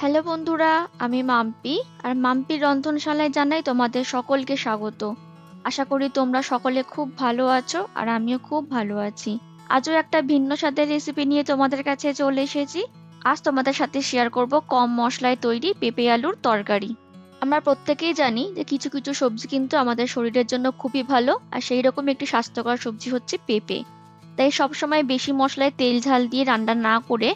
Hello বন্ধুরা, আমি মাম্পি, আর মাম্পির রন্ধনশালায় জানাই তোমাদের সকলকে স্বাগত। আশা করি তোমরা সকলে খুব ভালো আছো, আর আমিও খুব ভালো আছি। আজও একটা ভিন্ন স্বাদের রেসিপি নিয়ে তোমাদের কাছে চলে এসেছি। আজ তোমাদের সাথে শেয়ার করব কম মশলায় তৈরি পেঁপে আলুর তরকারি। আমরা প্রত্যেকেই জানি যে কিছু কিছু সবজি কিন্তু আমাদের শরীরের জন্য খুবই ভালো, আর সেই রকম একটি স্বাস্থ্যকর সবজি হচ্ছে পেঁপে। তাই সবসময় বেশি মশলায় তেল ঝাল দিয়ে রান্না না করে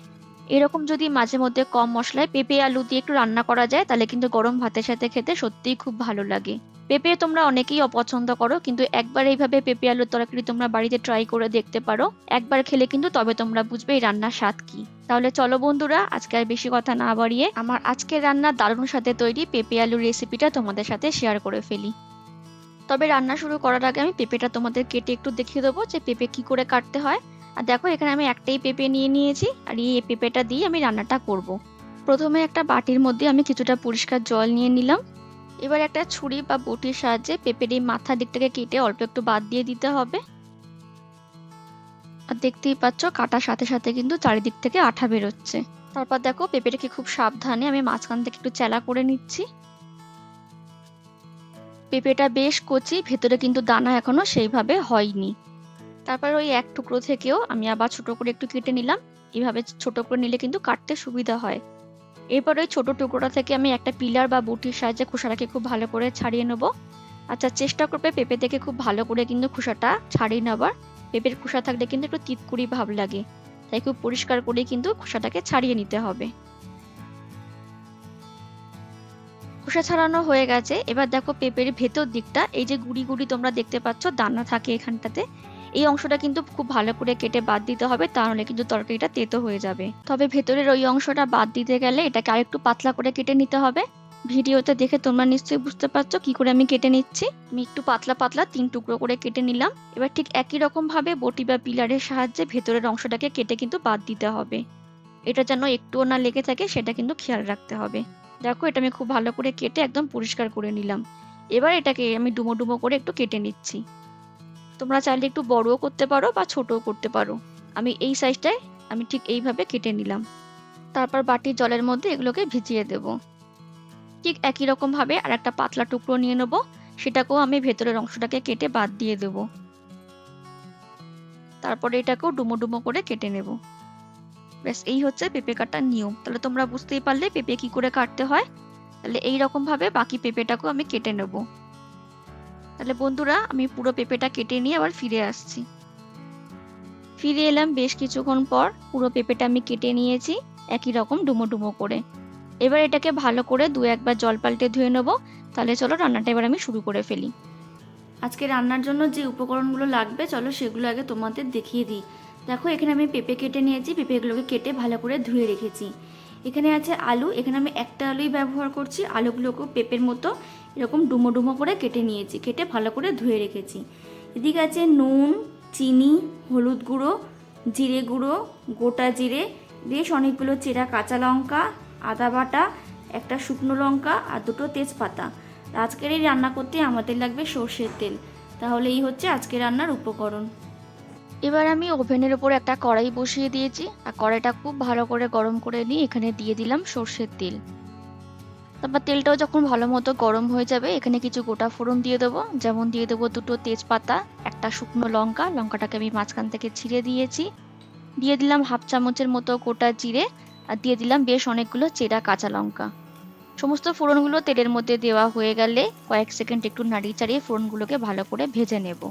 এরকম যদি মাঝে মধ্যে কম মশলায় পেঁপে, আলু দিয়ে একটু রান্না করা যায়, তাহলে কিন্তু গরম ভাতের সাথে খেতে সত্যিই খুব ভালো লাগে। পেঁপে তোমরা অনেকেই অপছন্দ করো, কিন্তু একবার এইভাবে পেঁপে, আলুর তরকারি তোমরা বাড়িতে ট্রাই করে দেখতে পারো। একবার খেলে কিন্তু তবে তোমরা বুঝবে এই রান্নার স্বাদ কি। তাহলে চলো বন্ধুরা, আজকে আর বেশি কথা না বাড়িয়ে আমার আজকের রান্না দারুণ সাথে তৈরি পেঁপে, আলুর রেসিপিটা তোমাদের সাথে শেয়ার করে ফেলি। তবে রান্না শুরু করার আগে আমি পেঁপেটা তোমাদের কেটে একটু দেখিয়ে দেবো যে পেঁপে কি করে কাটতে হয়। আর দেখো, এখানে আমি একটাই পেঁপে নিয়ে নিয়েছি, আর এই পেঁপেটা দিয়ে আমি রান্নাটা করব। প্রথমে একটা বাটির মধ্যে আমি কিছুটা পরিষ্কার জল নিয়ে নিলাম। এবার একটা ছুরি বা বটির সাহায্যে পেঁপের এই মাথার দিকটাকে কেটে অল্প একটু বাদ দিয়ে দিতে হবে। আর দেখতেই পাচ্ছ, কাটার সাথে সাথে কিন্তু চারিদিক থেকে আঠা বেরোচ্ছে। তারপর দেখো, পেঁপেটাকে খুব সাবধানে আমি মাঝখান থেকে একটু চেলা করে নিচ্ছি। পেঁপেটা বেশ কচি, ভেতরে কিন্তু দানা এখনও সেইভাবে হয়নি। তারপর ওই এক টুকরো থেকেও আমি আবার ছোট করে একটু কেটে নিলাম। এইভাবে ছোট করে নিলে কিন্তু কাটতে সুবিধা হয়। এরপর ওই ছোট টুকরোটা থেকে আমি একটা পিলার বা বটির সাহায্যে খোসাটাকে খুব ভালো করে ছাড়িয়ে নেব। আচ্ছা চেষ্টা করবে পেঁপে থেকে খুব ভালো করে কিন্তু খোসাটা ছাড়িয়ে নেবার পেঁপের খোসা থাকলে কিন্তু একটু তিতকুড়ি ভাব লাগে। তাই খুব পরিষ্কার করে কিন্তু খোসাটাকে ছাড়িয়ে নিতে হবে। খোসা ছাড়ানো হয়ে গেছে। এবার দেখো পেঁপের ভেতর দিকটা, এই যে গুড়ি গুড়ি তোমরা দেখতে পাচ্ছ, দানা থাকে এখানটাতে। এই অংশটা কিন্তু খুব ভালো করে কেটে বাদ দিতে হবে, তাহলে কিন্তু তরকারিটা তেতো হয়ে যাবে। তবে ভেতরের ওই অংশটা বাদ দিতে গেলে এটাকে আরেকটু পাতলা করে কেটে নিতে হবে। ভিডিওতে দেখে তোমরা নিশ্চয়ই বুঝতে পারছ কি করে আমি কেটে নিচ্ছি। আমি একটু পাতলা পাতলা তিন টুকরো করে কেটে নিলাম। এবার ঠিক একই রকম ভাবে বটি বা পিলারের সাহায্যে ভেতরের অংশটাকে কেটে কিন্তু বাদ দিতে হবে। এটা যেন একটুও না লেগে থাকে, সেটা কিন্তু খেয়াল রাখতে হবে। দেখো, এটা আমি খুব ভালো করে কেটে একদম পরিষ্কার করে নিলাম। এবার এটাকে আমি ডুমো ডুমো করে একটু কেটে নিচ্ছি। তোমরা চাইলে একটু বড়ও করতে পারো বা ছোটও করতে পারো। আমি এই সাইজটায় আমি ঠিক এইভাবে কেটে নিলাম। তারপর বাটির জলের মধ্যে এগুলোকে ভিজিয়ে দেব। ঠিক একই রকম ভাবে আর একটা পাতলা টুকরো নিয়ে নেব। সেটাকেও আমি ভেতরের অংশটাকে কেটে বাদ দিয়ে দেব। তারপরে এটাকেও ডুমো ডুমো করে কেটে নেব। ব্যাস, এই হচ্ছে পেঁপে কাটার নিয়ম। তাহলে তোমরা বুঝতেই পারলে পেঁপে কি করে কাটতে হয়। তাহলে এই রকম ভাবে বাকি পেঁপেটাকেও আমি কেটে নেব। তাহলে বন্ধুরা, আমি পুরো পেঁপেটা কেটে নিয়ে আবার ফিরে আসছি। ফিরে এলাম বেশ কিছুক্ষণ পর, পুরো পেঁপেটা আমি কেটে নিয়েছি, একই রকম ডুমো ডুমো করে। এবার এটাকে ভালো করে দু একবার জল পাল্টে ধুয়ে নেব, তাহলে চলো রান্নাটা এবার আমি শুরু করে ফেলি। আজকে রান্নার জন্য যে উপকরণগুলো লাগবে, চলো সেগুলো আগে তোমাদের দেখিয়ে দিই। দেখো, এখানে আমি পেঁপে কেটে নিয়েছি, পেঁপেগুলোকে কেটে ভালো করে ধুয়ে রেখেছি। এখানে আছে আলু, এখানে আমি একটা আলুই ব্যবহার করছি, আলুগুলোকেও পেঁপের মতো এরকম ডুমো ডুমো করে কেটে নিয়েছি, কেটে ভালো করে ধুয়ে রেখেছি। এদিকে আছে নুন, চিনি, হলুদ গুঁড়ো, জিরে গুঁড়ো, গোটা জিরে, বেশ অনেকগুলো চেরা কাঁচা লঙ্কা, আদা বাটা, একটা শুকনো লঙ্কা আর দুটো তেজপাতা। আজকের এই রান্না করতে আমাদের লাগবে সর্ষের তেল। তাহলে এই হচ্ছে আজকে রান্নার উপকরণ। এবার আমি ওভেনের ওপর একটা কড়াই বসিয়ে দিয়েছি, আর কড়াইটা খুব ভালো করে গরম করে নিয়ে এখানে দিয়ে দিলাম সর্ষের তেল। তারপর তেলটাও যখন ভালো মতো গরম হয়ে যাবে, এখানে কিছু গোটা ফোড়ন দিয়ে দেবো। যেমন দিয়ে দেবো দুটো তেজপাতা, একটা শুকনো লঙ্কা, লঙ্কাটাকে আমি মাঝখান থেকে ছিঁড়ে দিয়েছি। দিয়ে দিলাম হাফ চামচের মতো গোটা জিরে, আর দিয়ে দিলাম বেশ অনেকগুলো চেরা কাঁচা লঙ্কা। সমস্ত ফোড়নগুলো তেলের মধ্যে দেওয়া হয়ে গেলে কয়েক সেকেন্ড একটু নাড়িয়ে চাড়িয়ে ফোড়নগুলোকে ভালো করে ভেজে নেব।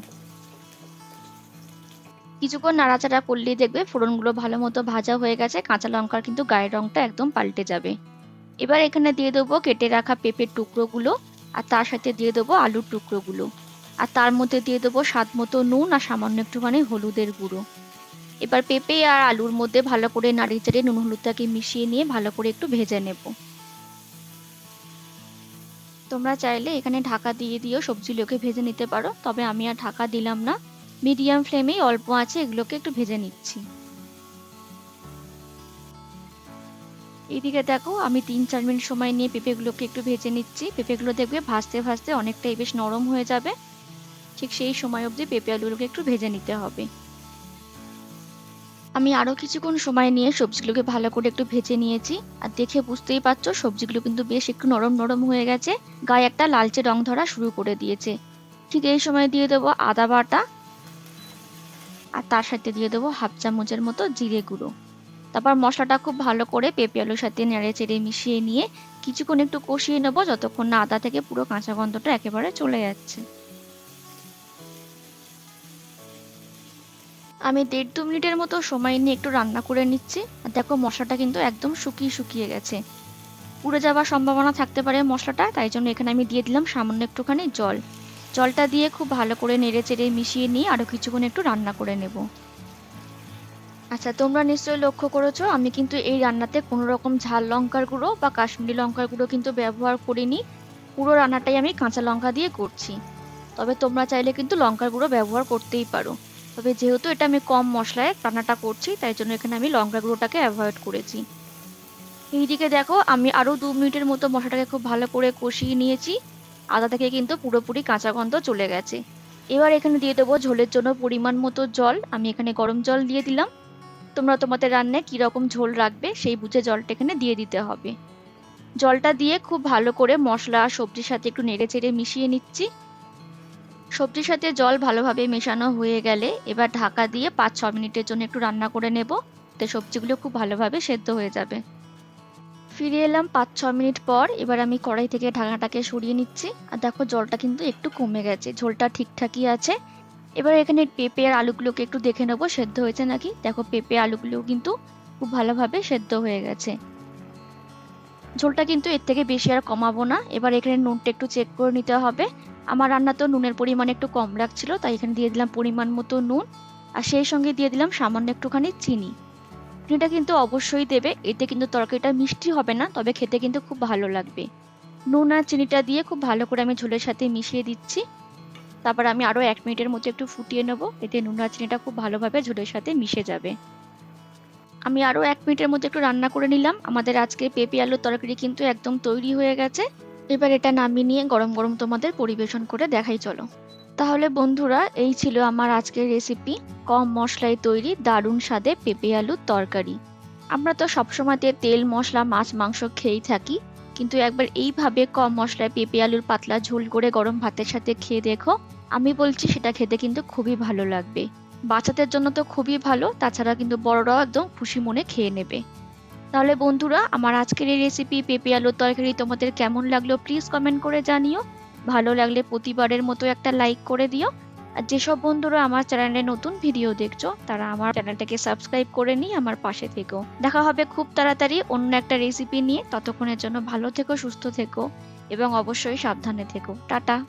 কিছুক্ষণ নাড়াচাড়া করলেই দেখবে ফোড়নগুলো ভালো মতো ভাজা হয়ে গেছে, কাঁচা লঙ্কার কিন্তু গায়ের রংটা একদম পাল্টে যাবে। এবার এখানে দিয়ে দেবো কেটে রাখা পেঁপের টুকরোগুলো আর তার সাথে দিয়ে দেবো আলুর টুকরোগুলো। আর তার মধ্যে দিয়ে দেবো স্বাদ মতো নুন আর সামান্য একটুখানি হলুদের গুঁড়ো। এবার পেঁপে আর আলুর মধ্যে ভালো করে নাড়িয়ে চাড়িয়ে নুন হলুদটাকে মিশিয়ে নিয়ে ভালো করে একটু ভেজে নেব। তোমরা চাইলে এখানে ঢাকা দিয়ে দিয়েও সবজিগুলোকে ভেজে নিতে পারো, তবে আমি আর ঢাকা দিলাম না। মিডিয়াম ফ্লেমেই অল্প আছে এগুলোকে একটু ভেজে নিচ্ছি। এইদিকে দেখো, আমি তিন চার মিনিট সময় নিয়ে পেঁপেগুলোকে একটু ভেজে নিচ্ছি। পেঁপেগুলো দেখবে ভাজতে ভাজতে অনেকটাই বেশ নরম হয়ে যাবে। ঠিক সেই সময় অবধি পেঁপে আলুগুলোকে একটু ভেজে নিতে হবে। আমি আরও কিছুক্ষণ সময় নিয়ে সবজিগুলোকে ভালো করে একটু ভেজে নিয়েছি। আর দেখে বুঝতেই পারছ, সবজিগুলো কিন্তু বেশ একটু নরম নরম হয়ে গেছে। গায়ে একটা লালচে রং ধরা শুরু করে দিয়েছে। ঠিক এই সময় দিয়ে দেবো আদা বাটা আর তার সাথে দিয়ে দেবো হাফ চামচের মতো জিরে গুঁড়ো। তারপর মশলাটা খুব ভালো করে পেঁপে আলুর সাথে নেড়ে চেড়ে মিশিয়ে নিয়ে কিছুক্ষণ একটু কষিয়ে নেব যতক্ষণ না আদা থেকে পুরো কাঁচা গন্ধটা একেবারে চলে যাচ্ছে। আমি দেড় দু মিনিটের মতো সময় নিয়ে একটু রান্না করে নিচ্ছি। আর দেখো মশলাটা কিন্তু একদম শুকিয়ে শুকিয়ে গেছে। পুড়ে যাওয়ার সম্ভাবনা থাকতে পারে মশলাটা, তাই জন্য এখানে আমি দিয়ে দিলাম সামান্য একটুখানি জল। জলটা দিয়ে খুব ভালো করে নেড়ে চেড়ে মিশিয়ে নিয়ে আরও কিছুক্ষণ একটু রান্না করে নেব। আচ্ছা তোমরা নিশ্চয়ই লক্ষ্য করেছ, আমি কিন্তু এই রান্নাতে কোনো রকম ঝাল লঙ্কার গুঁড়ো বা কাশ্মীরি লঙ্কার গুঁড়ো কিন্তু ব্যবহার করিনি। পুরো রান্নাটাই আমি কাঁচা লঙ্কা দিয়ে করছি। তবে তোমরা চাইলে কিন্তু লঙ্কার গুঁড়ো ব্যবহার করতেই পারো। তবে যেহেতু এটা আমি কম মশলায় রান্নাটা করছি, তাই জন্য এখানে আমি লঙ্কা গুঁড়োটাকে অ্যাভয়েড করেছি। এইদিকে দেখো, আমি আরও দু মিনিটের মতো মশলাটাকে খুব ভালো করে কষিয়ে নিয়েছি। আদা থেকে কিন্তু পুরোপুরি কাঁচা গন্ধ চলে গেছে। এবার এখানে দিয়ে দেবো ঝোলের জন্য পরিমাণ মতো জল। আমি এখানে গরম জল দিয়ে দিলাম। তোমরা তোমাদের রান্নায় কীরকম ঝোল রাখবে সেই বুঝে জলটা এখানে দিয়ে দিতে হবে। জলটা দিয়ে খুব ভালো করে মশলা আর সবজির সাথে একটু নেড়ে চেড়ে মিশিয়ে নিচ্ছি। সবজির সাথে জল ভালোভাবে মেশানো হয়ে গেলে এবার ঢাকা দিয়ে পাঁচ ছ মিনিটের জন্য একটু রান্না করে নেব। তো সবজিগুলো খুব ভালোভাবে সেদ্ধ হয়ে যাবে। ফিরে এলাম পাঁচ, ছ মিনিট পর। এবার আমি কড়াই থেকে ঢাকাটাকে সরিয়ে নিচ্ছি। আর দেখো, জলটা কিন্তু একটু কমে গেছে। ঝোলটা ঠিকঠাকই আছে। এবার এখানে পেঁপে আর আলুগুলোকে একটু দেখে নেব। সেদ্ধ হয়েছে নাকি? দেখো, পেঁপে আলুগুলো কিন্তু খুব ভালোভাবে সেদ্ধ হয়ে গেছে। ঝোলটা কিন্তু এর থেকে বেশি আর কমাবো না। এবার এখানে নুনটা একটু চেক করে নিতে হবে। আমার রান্না তো নুনের পরিমাণ একটু কম লাগছিল তাই এখানে দিয়ে দিলাম পরিমাণ মতো নুন। আর সেই সঙ্গে দিয়ে দিলাম সামান্য একটুখানি চিনি। চিনিটা কিন্তু অবশ্যই দেবে। এতে কিন্তু তরকারিটা মিষ্টি হবে না, তবে খেতে কিন্তু খুব ভালো লাগবে। নুন আর চিনিটা দিয়ে খুব ভালো করে আমি ঝোলের সাথে মিশিয়ে দিচ্ছি। তারপর আমি আরও এক মিনিটের মতো একটু ফুটিয়ে নেব। এতে নুন আর চিনিটা খুব ভালোভাবে ঝোলের সাথে মিশে যাবে। আমি আরও এক মিনিটের মধ্যে একটু রান্না করে নিলাম। আমাদের আজকে পেঁপে আলুর তরকারি কিন্তু একদম তৈরি হয়ে গেছে। এবার এটা নামিয়ে নিয়ে গরম গরম তোমাদের পরিবেশন করে দেখাই চলো। তাহলে বন্ধুরা, এই ছিল আমার আজকের রেসিপি কম মশলায় তৈরি দারুণ স্বাদে পেঁপে আলুর তরকারি। আমরা তো সবসময়তে তেল, মশলা, মাছ, মাংস খেয়েই থাকি, কিন্তু একবার এইভাবে কম মশলায় পেঁপে আলুর পাতলা ঝোল করে গরম ভাতের সাথে খেয়ে দেখো, আমি বলছি সেটা খেতে কিন্তু খুবই ভালো লাগবে। বাচ্চাদের জন্য তো খুবই ভালো, তাছাড়া কিন্তু বড়রাও একদম খুশি মনে খেয়ে নেবে। তাহলে বন্ধুরা, আমার আজকের এই রেসিপি পেঁপে আলুর তরকারি তোমাদের কেমন লাগল প্লিজ কমেন্ট করে জানিও। ভালো লাগলে প্রতিবারের মতো একটা লাইক করে দিও। আর যেসব বন্ধুরা আমার চ্যানেলে নতুন ভিডিও দেখছ, তারা আমার চ্যানেলটাকে সাবস্ক্রাইব করে নিয়ে আমার পাশে থেকো। দেখা হবে খুব তাড়াতাড়ি অন্য একটা রেসিপি নিয়ে। ততক্ষণের জন্য ভালো থেকো, সুস্থ থেকো এবং অবশ্যই সাবধানে থেকো। টাটা!